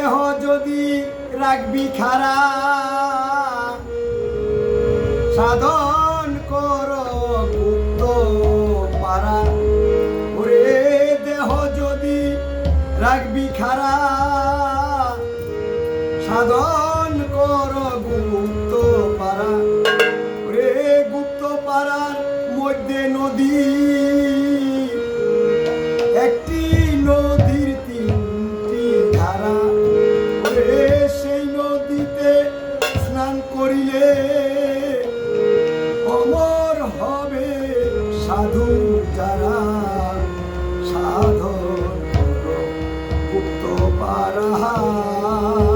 দেহ যদি রাখবি খারা সাধন কর পারা। ওরে দেহ যদি রাখবি খারা সাধন কর সাধন করো গুপ্ত পারা